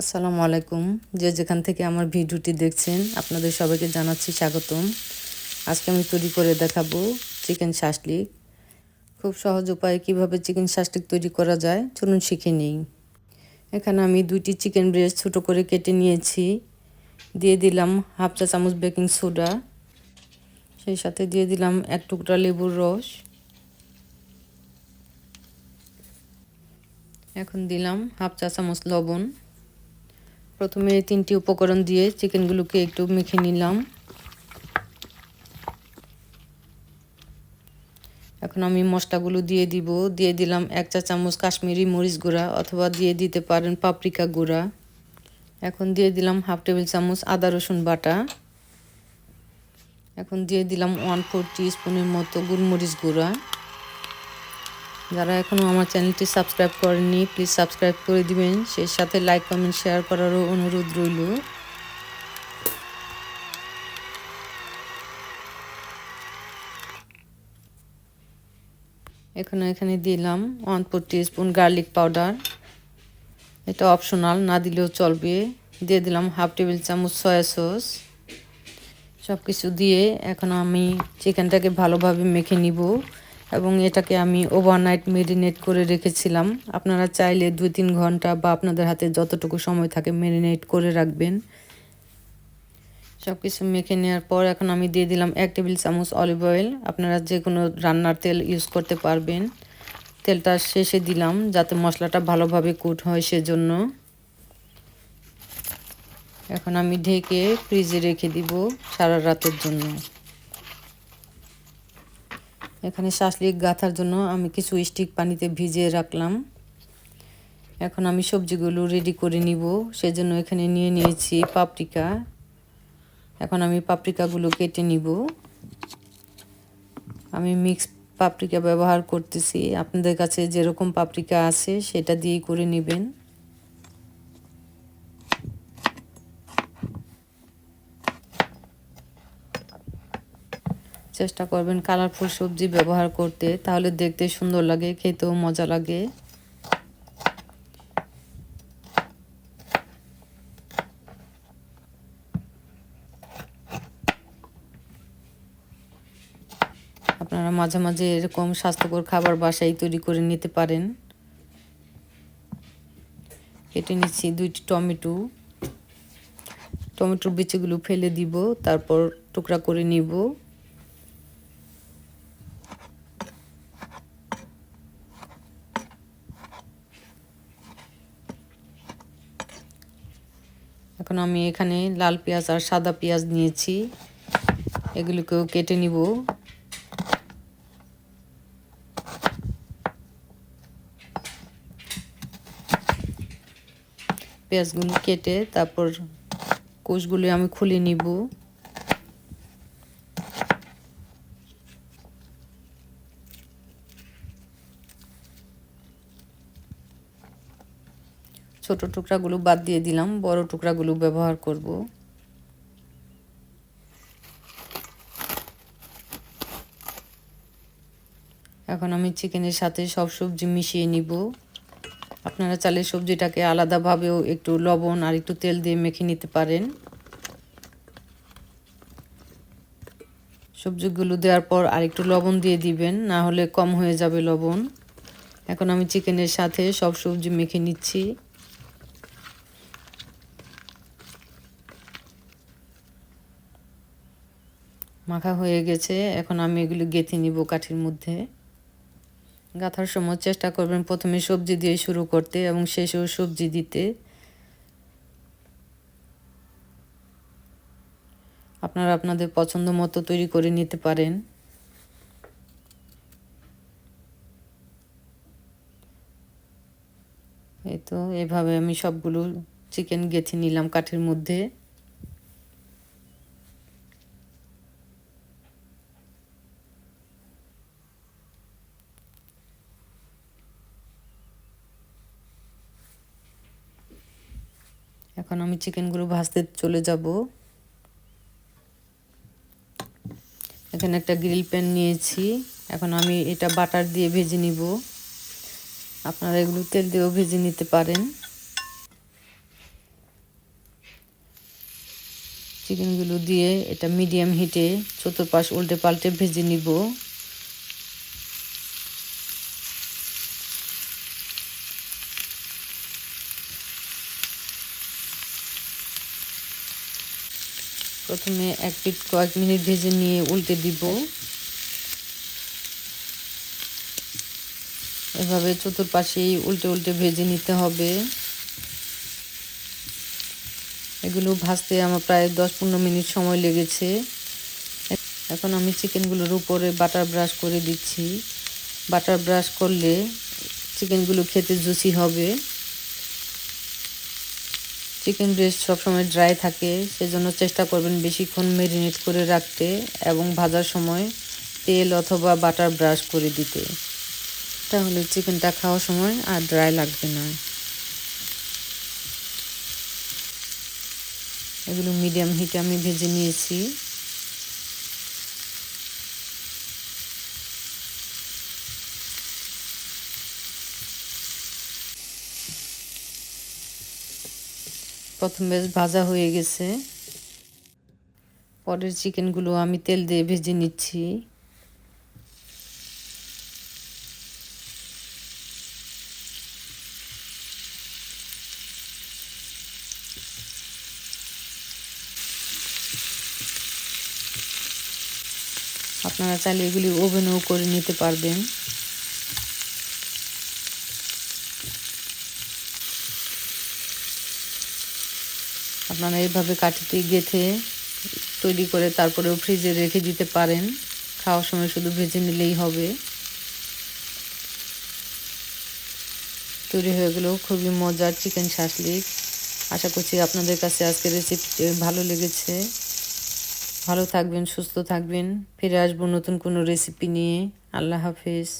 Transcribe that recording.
আসসালামু আলাইকুম। যে যেখান থেকে আমার ভিডিওটি দেখছেন, আপনাদের সবাইকে জানাচ্ছি স্বাগতম। আজকে আমি তৈরি করে দেখাবো চিকেন শাসলিক। খুব সহজ উপায়ে কীভাবে চিকেন শাসলিক তৈরি করা যায়, চলুন শিখে নিই। এখানে আমি দুইটি চিকেন ব্রেস্ট ছোটো করে কেটে নিয়েছি। দিয়ে দিলাম হাফ চা চামচ বেকিং সোডা। সেই সাথে দিয়ে দিলাম এক টুকরা লেবুর রস। এখন দিলাম হাফ চা চামচ লবণ। প্রথমে তিনটি উপকরণ দিয়ে চিকেনগুলোকে একটু মেখে নিলাম। এখন আমি মশলাগুলো দিয়ে দিব। দিয়ে দিলাম এক চা চামচ কাশ্মীরি মরিচ গুঁড়া অথবা দিয়ে দিতে পারেন পাপরিকা গুঁড়া। এখন দিয়ে দিলাম হাফ টেবিল চামচ আদা রসুন বাটা। এখন দিয়ে দিলাম ওয়ান ফোর স্পুনের মতো গোলমরিচ গুঁড়া। যারা এখনও আমার চ্যানেলটি সাবস্ক্রাইব করেননি প্লিজ সাবস্ক্রাইব করে দিবেন। সেই সাথে লাইক কমেন্ট শেয়ার করারও অনুরোধ রইল। এখানে এখানে দিলাম one four spoon garlic powder এটা অপশনাল না দিলেও চলবে। দিয়ে দিলাম হাফ টেবিল চামচ সয়া সস সব কিছু দিয়ে এখন আমি চিকেনটাকে ভালোভাবে মেখে নিব। এবং এটাকে আমি ওভারনাইট মেরিনেট করে রেখেছিলাম। আপনারা চাইলে দুই তিন ঘণ্টা বা আপনাদের হাতে যতটুকু সময় থাকে মেরিনেট করে রাখবেন। সব কিছু মেখে নেওয়ার পর এখন আমি দিয়ে দিলাম এক টেবিল চামচ অলিভ অয়েল আপনারা যে কোনো রান্নার তেল ইউজ করতে পারবেন। তেলটা শেষে দিলাম যাতে মশলাটা ভালোভাবে কুট হয় সেজন্য। এখন আমি ঢেকে ফ্রিজে রেখে দিব সারা রাতের জন্য। এখানে শাসলিক গাঁথার জন্য আমি কিছু স্টিক পানিতে ভিজিয়ে রাখলাম। এখন আমি সবজিগুলো রেডি করে নিব। সেজন্য এখানে নিয়ে নিয়েছি পাপরিকা। এখন আমি পাপরিকাগুলো কেটে নিব। আমি মিক্স পাপরিকা ব্যবহার করতেছি। আপনাদের কাছে যেরকম পাপরিকা আছে, সেটা দিয়েই করে নেবেন। চেষ্টা করবেন কালারফুল সবজি ব্যবহার করতে, তাহলে দেখতে সুন্দর লাগে, খেতেও মজা লাগে। আপনারা মাঝে মাঝে এরকম স্বাস্থ্যকর খাবার বাসায় তৈরি করে নিতে পারেন। কেটে নিচ্ছি দুইটি টমেটো। টমেটোর বিচিগুলো ফেলে দিব, তারপর টুকরা করে নিব। এখন আমি এখানে লাল পেঁয়াজ আর সাদা পেঁয়াজ নিয়েছি। এগুলোকেও কেটে নিব। পেঁয়াজগুলো কেটে তারপর কোষগুলি আমি খুলে নিব। ছোট টুকরাগুলো বাদ দিয়ে দিলাম, বড় টুকরাগুলো ব্যবহার করব। এখন আমি চিকেনের সাথে সব সবজি মিশিয়ে নিব। আপনারা চাইলে সবজিটাকে আলাদাভাবেও একটু লবণ আর একটু তেল দিয়ে মেখে নিতে পারেন। সবজিগুলো দেওয়ার পর আর একটু লবণ দিয়ে দিবেন, না হলে কম হয়ে যাবে লবণ। এখন আমি চিকেনের সাথে সব সবজি মেখে নিচ্ছি। মাখা হয়ে গেছে। এখন আমি এগুলো গেঁথে নিব কাঠির মধ্যে। গাঁথার সময় চেষ্টা করবেন প্রথমে সবজি দিয়ে শুরু করতে এবং শেষেও সবজি দিতে। আপনারা আপনাদের পছন্দ মতো তৈরি করে নিতে পারেন। এই তো, এভাবে আমি সবগুলো চিকেন গেঁথে নিলাম কাঠের মধ্যে। এখন আমি চিকেনগুলো ভাজতে চলে যাব। এখানে একটা গ্রিল প্যান নিয়েছি। এখন আমি এটা বাটার দিয়ে ভেজে নিব। আপনারা এগুলো তেল দিয়েও ভেজে নিতে পারেন। চিকেনগুলো দিয়ে এটা মিডিয়াম হিটে চতুর্পাশ উল্টে পাল্টে ভেজে নিব। প্রথমে এক পিট কয়েক মিনিট ভেজে নিয়ে উল্টে দিব। এভাবে চতুর্পাশেই উল্টে উল্টে ভেজে নিতে হবে। এগুলো ভাজতে আমার প্রায় দশ পনেরো মিনিট সময় লেগেছে। এখন আমি চিকেনগুলোর উপরে বাটার ব্রাশ করে দিচ্ছি। বাটার ব্রাশ করলে চিকেনগুলো খেতে জুসি হবে। চিকেন ব্রেস্ট সবসময় ড্রাই থাকে, সেজন্য চেষ্টা করবেন বেশিক্ষণ মেরিনেট করে রাখতে এবং ভাজার সময় তেল অথবা বাটার ব্রাশ করে দিতে। তাহলে চিকেনটা খাওয়ার সময় আর ড্রাই লাগবে না। এগুলো মিডিয়াম হিটে আমি ভেজে নিয়েছি। প্রথম বেশ ভাজা হয়ে গেছে। পরের চিকেনগুলো আমি তেল দিয়ে ভেজে নিচ্ছি। আপনারা চাইলে এগুলি ওভেনও করে নিতে পারবেন। আপনারা এইভাবে কাঠিতে গেথে তৈরি করে তারপরেও ফ্রিজে রেখে দিতে পারেন। খাওয়ার সময় শুধু ভেজে নিলেই হবে। তৈরি হয়ে গেল খুবই মজার চিকেন শাসলিক আশা করছি আপনাদের কাছে আজকের রেসিপিটি ভালো লেগেছে। ভালো থাকবেন, সুস্থ থাকবেন। ফিরে আসব নতুন কোনো রেসিপি নিয়ে। আল্লাহ হাফিজ।